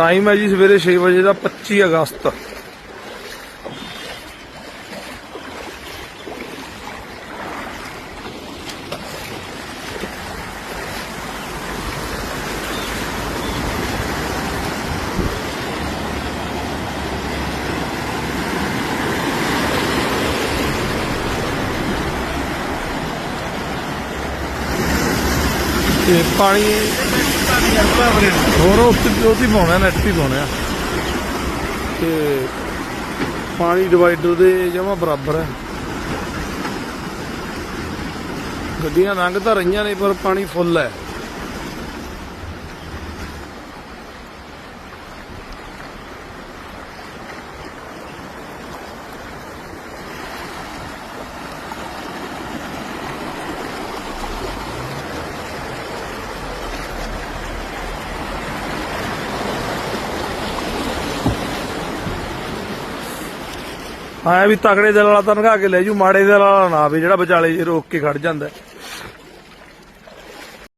Time ਹੈ ਜੀ ਸਵੇਰੇ 6 ਵਜੇ ਦਾ 25 ਅਗਸਤ। ਤੇ ਪਾਣੀ ਹੋਰ ਉਸ ਪਾਉਣਾ ਨੈਟ ਤੇ ਪਾਉਣਾ ਤੇ ਪਾਣੀ ਡਿਵਾਈਡਰ ਦੇ ਜਮਾ ਬਰਾਬਰ ਹੈ। ਗੱਡੀਆਂ ਲੰਘ ਤਾਂ ਰਹੀਆਂ ਨੇ, ਪਰ ਪਾਣੀ ਫੁੱਲ ਹੈ। ਆਇਆ ਵੀ ਤਕੜੇ ਦਿਲ ਵਾਲਾ ਤਾਂ ਨਗਾ ਕੇ ਲੈ ਜੂ, ਮਾੜੇ ਦਿਲ ਵਾਲਾ ਨਾ ਵੀ ਜਿਹੜਾ ਵਿਚਾਲੇ ਰੋਕ ਕੇ ਖੜ ਜਾਂਦਾ।